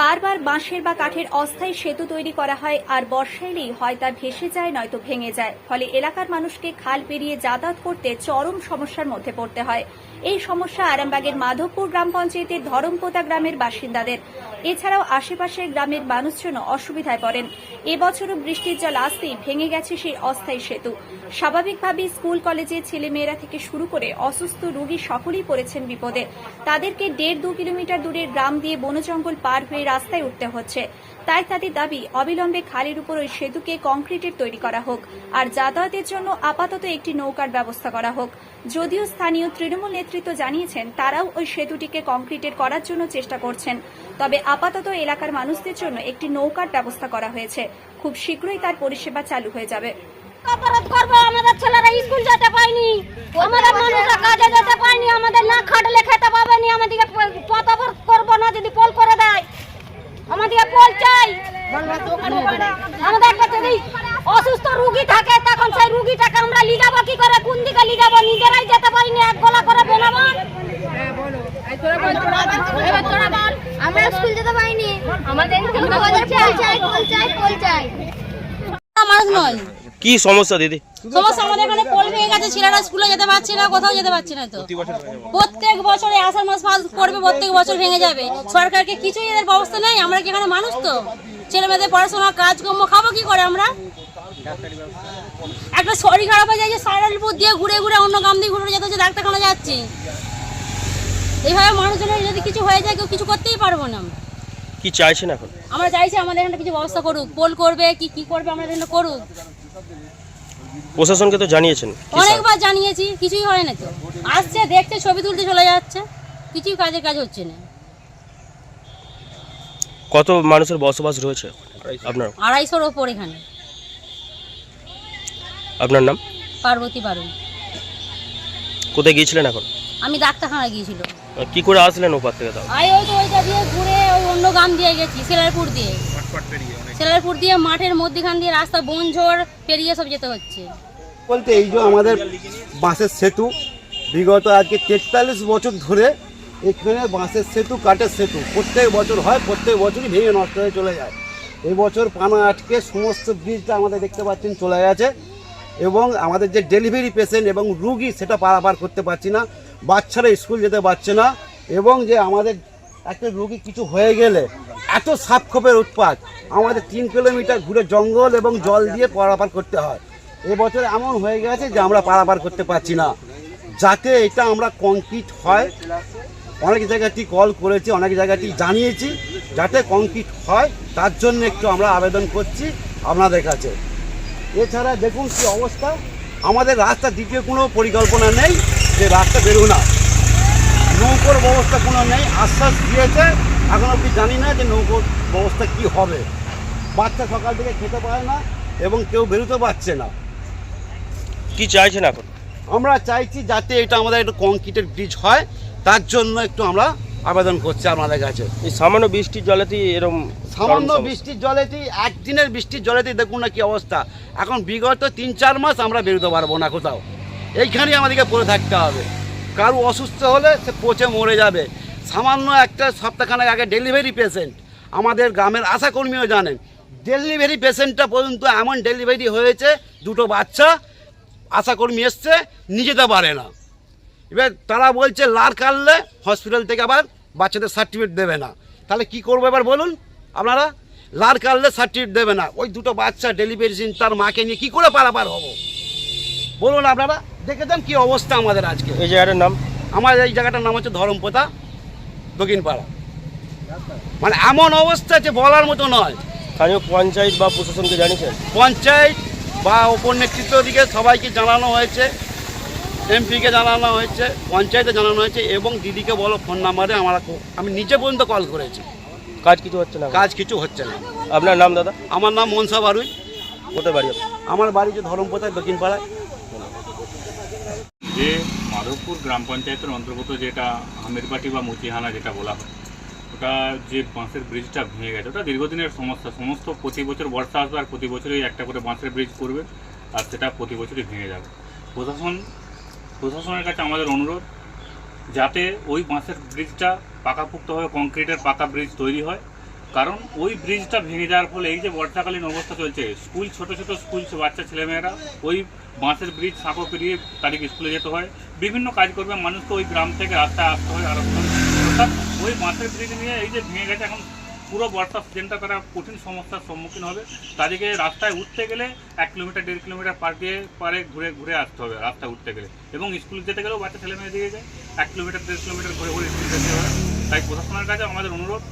বারবার বাঁশের বা কাঠের অস্থায়ী সেতু তৈরি করা হয়, আর বর্ষা এলেই হয় তা ভেসে যায়, নয়তো ভেঙে যায়। ফলে এলাকার মানুষকে খাল পেরিয়ে যাতায়াত করতে চরম সমস্যার মধ্যে পড়তে হয়। এই সমস্যা আরামবাগের মাধবপুর গ্রাম পঞ্চায়েতের ধরমপোতা গ্রামের বাসিন্দাদের। এছাড়াও আশেপাশের গ্রামের মানুষজন অসুবিধায় পড়েন। এবছরও বৃষ্টির জল আসতেই ভেঙে গেছে সেই অস্থায়ী সেতু। স্বাভাবিকভাবেই স্কুল, কলেজে ছেলেমেয়েরা থেকে শুরু করে অসুস্থ রোগী সকলেই পড়েছেন বিপদে। তাদেরকে দেড় দু কিলোমিটার দূরের গ্রাম দিয়ে বনজঙ্গল পার হয়ে রাস্তায় উঠতে হচ্ছে। তাই তাদের দাবি অবিলম্বে খালের উপর ওই সেতুকে কংক্রিটের তৈরি করা হোক আর যাতায়াতের জন্য আপাতত একটি নৌকার ব্যবস্থা করা হোক। যদিও স্থানীয় তৃণমূল নেতৃত্ব জানিয়েছেন, তারাও ওই সেতুটিকে কংক্রিটের করার জন্য চেষ্টা করছেন। তবে আপাতত এলাকার মানুষদের জন্য একটি নৌকার ব্যবস্থা করা হয়েছে। খুব শীঘ্রই তার পরিষেবা চালু হয়ে যাবে। অপরাধ করব, আমাদের ছেলেরা স্কুল যেতে পায়নি, আমাদের মানুষরা কাজে যেতে আমাদের না খাটলে খেতে পাবেনি অবরোধ করব না যদি পোল করে দেয় আমাদেরকে পোল চাই। আমাদের যদি অসুস্থ রুগী থাকে তখন সেই রুগীটাকে আমরা লিগাবো কি করে? কোন দিকে লিগাবো? নিজেরাই যেতে পারিনি এক গলা করে বেলাবো আমরা। স্কুল যেতে পারিনি। আমাদের চাই চাই চাই। মানুষ নয়। কি সমস্যা দিদি? সমস্যা আমাদের এখানে পোল ভেঙে গেছে ছেলেরা স্কুলে যেতে পারছে না কোথাও যেতে পারছে না তো। প্রত্যেক বছরে আষাঢ় মাস পাস করবে প্রত্যেক বছর ভেঙে যাবে। সরকারকে কিছুই এদের ব্যবস্থা নেই আমরা কি এখানে মানুষ তো? ছেলে মেয়েদের পড়াশোনা কাজকর্ম খাব কি করে আমরা? একটা শরীর খারাপ হয়ে যায় যে সারালপুর দিয়ে ঘুরে ঘুরে অন্য গ্রাম দিয়ে ঘুরে যেতে হচ্ছে ডাক্তারখানা যাচ্ছি। এইভাবে মানুষজনের যদি কিছু হয়ে যায় কেউ কিছু করতেই পারব না আমরা। কি চাইছেন এখন? আমরা চাইছি আমাদের এখানে কিছু ব্যবস্থা করুক পোল করবে কি কি করবে আমাদের এখানে করুক। প্রশাসনকে তো জানিয়েছেন অনেকবার জানিয়েছি কিছুই হয় না তো। আসছে দেখছে ছবি তুলতে চলে যাচ্ছে কিছুই কাজের কাজ হচ্ছে না। কত মানুষের বসবাস রয়েছে আপনার? আড়াইশোর ওপর এখানে। আপনার নাম? পার্বতী বারুন। কোথায় গিয়েছিলেন এখন? আমি ডাক্তারখানা গিয়েছিল কি করে আসলেন ওপার থেকে তাও? আই ওই তো ওইটা দিয়ে ঘুরে ওই অন্য গ্রাম দিয়ে গেছি সেলারপুর দিয়ে। সেলারপুর দিয়ে মাঠের মধ্যখান দিয়ে রাস্তা বনঝড় পেরিয়ে সব যেতে হচ্ছে। বলতে এই যে আমাদের বাঁশের সেতু বিগত আজকে তেতাল্লিশ বছর ধরে এখানে বাঁশের সেতু কাঠের সেতু প্রত্যেক বছর হয় প্রত্যেক বছরই ভেঙে নষ্ট হয়ে চলে যায়। এই বছর পানা আটকে সমস্ত ব্রিজটা আমাদের দেখতে পাচ্ছেন চলে গেছে। এবং আমাদের যে ডেলিভারি পেশেন্ট এবং রুগী সেটা পারাপার করতে পারছি না, বাচ্চারা স্কুল যেতে পারছে না এবং যে আমাদের একটা রুগী কিছু হয়ে গেলে এত সাপক্ষোপের উৎপাত, আমাদের তিন কিলোমিটার ঘুরে জঙ্গল এবং জল দিয়ে পারাপার করতে হয়। এবছর এমন হয়ে গেছে যে আমরা পারাপার করতে পারছি না। যাতে এটা আমরা কংক্রিট হয়, অনেক জায়গাটি কল করেছি, অনেক জায়গাটি জানিয়েছি, যাতে কংক্রিট হয়, তার জন্য একটু আমরা আবেদন করছি আপনাদের কাছে। এছাড়া দেখুন কি অবস্থা। আমাদের রাস্তা দ্বিতীয় কোনো পরিকল্পনা নেই যে রাস্তা বেরো না নৌকোর ব্যবস্থা কোনো নেই। আশ্বাস দিয়েছে। এখন অব্দি জানি না যে নৌকোর ব্যবস্থা কি হবে। বাচ্চা সকাল থেকে খেতে পারে না এবং কেউ বেরোতে পারছে না। কি চাইছেন এখন? আমরা চাইছি যাতে এটা আমাদের একটু কংক্রিটের ব্রিজ হয়। তার জন্য একটু আমরা আবেদন করছি আপনাদের কাছে। এই সামান্য বৃষ্টির জলেতেই এরকম সামান্য বৃষ্টির জলেতেই একদিনের বৃষ্টির জলেতেই দেখুন না কি অবস্থা। এখন বিগত তিন, চার মাস আমরা বেরোতে পারব না কোথাও। এইখানেই আমাদেরকে পড়ে থাকতে হবে। কারও অসুস্থ হলে সে পচে মরে যাবে। সামান্য একটা সপ্তাহখানেক আগে ডেলিভারি পেশেন্ট আমাদের গ্রামের আশাকর্মীও জানেন ডেলিভারি পেশেন্টটা পর্যন্ত এমন ডেলিভারি হয়েছে, দুটো বাচ্চা, আশাকর্মী এসছে, নিয়ে যেতে পারে না। এবার তারা বলছে, লার কাটলে হসপিটাল থেকে আবার বাচ্চাদের সার্টিফিকেট দেবে না। তাহলে কি করব এবার বলুন আপনারা? লার কাটলে সার্টিফিকেট দেবে না। ওই দুটো বাচ্চা ডেলিভারি তার মাকে নিয়ে কি করে পারাপার হব? বলুন আপনারা দেখে দেন কি অবস্থা আমাদের আজকে। এই জায়গাটার নাম? আমার এই জায়গাটার নাম হচ্ছে ধরমপোতা দক্ষিণপাড়া। মানে এমন অবস্থা যে বলার মতো নয়। স্থানীয় পঞ্চায়েত বা প্রশাসনকে জানিয়েছেন? পঞ্চায়েত বা ওপর নেতৃত্ব দিকে সবাইকে জানানো হয়েছে এমপিকে জানানো হয়েছে পঞ্চায়েতে জানানো হয়েছে এবং দিদিকে বলো ফোন নাম্বারে আমার আমি নিজে পর্যন্ত কল করেছি। কাজ কিছু হচ্ছে না কাজ কিছু হচ্ছে না। আপনার নাম দাদা? আমার নাম মনসা বারুই। কোথায় বাড়ি আমার বাড়ি যে ধরমপোতায় দক্ষিণপাড়ায়। যে মাধবপুর গ্রাম পঞ্চায়েতের অন্তর্গত যেটা আমিরবাটি বা মুচিহানা যেটা বলা হয় ওটা যে বাঁশের ব্রিজটা ভেঙে গেছে ওটা দীর্ঘদিনের সমস্যা। সমস্ত প্রতি বছর বর্ষা আসবে আর প্রতি বছরই একটা করে বাঁশের ব্রিজ করবে আর সেটা প্রতি বছরই ভেঙে যাবে। প্রশাসন প্রশাসনের কাছে আমাদের অনুরোধ যাতে ওই বাঁশের ব্রিজটা পাকাপুক্তভাবে কংক্রিটের পাকা ব্রিজ তৈরি হয়। কারণ ওই ব্রিজটা ভেঙে যাওয়ার ফলে এই যে বর্ষাকালীন অবস্থা চলছে, স্কুল, ছোট ছোট স্কুল, বাচ্চা ছেলেমেয়েরা, ওই বাঁশের ব্রিজ সাঁকো পেরিয়ে তাদেরকে স্কুলে যেতে হয়। বিভিন্ন কাজ করবে মানুষ তো ওই গ্রাম থেকে রাস্তায় আসতে হয় আর অর্থাৎ ওই বাঁশের ব্রিজ নিয়ে এই যে ভেঙে গেছে, এখন পুরো বর্ষা সিজনটা তারা কঠিন সমস্যার সম্মুখীন হবে। তাদেরকে রাস্তায় উঠতে গেলে এক কিলোমিটার, দেড় কিলোমিটার পার দিয়ে পারে ঘুরে ঘুরে আসতে হবে রাস্তায় উঠতে গেলে। এবং স্কুল যেতে গেলেও বাচ্চা ছেলে মেয়ে দিয়ে যায়। এক কিলোমিটার, দেড় কিলোমিটার ঘুরে ঘুরে স্কুল যেতে হবে তাই প্রশাসনের কাছে আমাদের অনুরোধ,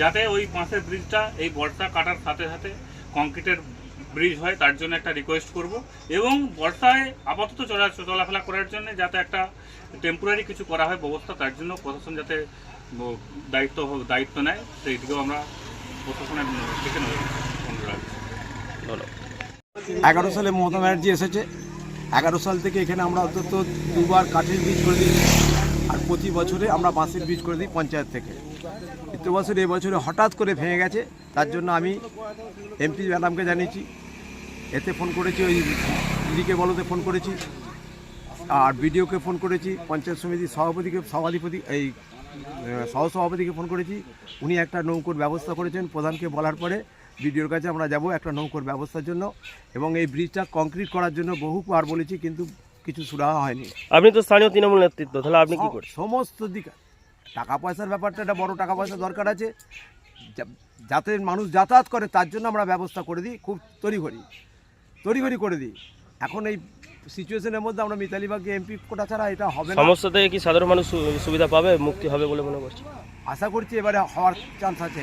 যাতে ওই বাঁশের ব্রিজটা এই বর্ষা কাটার সাথে সাথে কংক্রিটের ব্রিজ হয়, তার জন্য একটা রিকোয়েস্ট করব এবং বর্ষায় আপাতত চলা, চলাফেরা করার জন্য যাতে একটা টেম্পোরারি কিছু করা হয় ব্যবস্থা, তার জন্য প্রশাসন যাতে দায়িত্ব দায়িত্ব নেয়, সেই দিকেও আমরা প্রশাসনের দিকে এগারো সালে মমতা ব্যানার্জি এসেছে। এগারো সাল থেকে এখানে আমরা অন্তত দুবার কাঠের বীজ করে আর প্রতি বছরে আমরা বাঁশের বীজ করে দিই পঞ্চায়েত থেকে। কিন্তু বছর এই বছরে হঠাৎ করে ভেঙে গেছে, তার জন্য আমি এমপি ম্যাডামকে জানিয়েছি, এতে ফোন করেছি, ওই দিদিকে বলতে ফোন করেছি, আর বিডিওকে ফোন করেছি, পঞ্চায়েত সমিতির সভাপতিকে, সভাধিপতি, এই সহসভাপতিকে ফোন করেছি। উনি একটা নৌকোর ব্যবস্থা করেছেন, প্রধানকে বলার পরে বিডিওর কাছে আমরা যাব একটা নৌকোর ব্যবস্থার জন্য এবং এই ব্রিজটা কংক্রিট করার জন্য বহুবার বলেছি, কিন্তু কিছু সুরাহা হয়নি। আপনি তো স্থানীয় তৃণমূল নেতৃত্ব তাহলে আপনি কি করছেন? সমস্ত দিক। টাকা পয়সার ব্যাপারটা একটা বড় টাকা পয়সা দরকার আছে। যাতে মানুষ যাতায়াত করে তার জন্য আমরা ব্যবস্থা করে দিই খুব তড়িঘড়ি। তড়িঘড়ি করে দিই। এখন এই সিচুয়েশনের মধ্যে আমরা মিতালিবাগকে এমপি কোটা ছাড়া এটা হবে না। সমস্যা থেকে কি সাধারণ মানুষ সুবিধা পাবে মুক্তি হবে বলে মনে করছে আশা করছি এবারে হওয়ার চান্স আছে।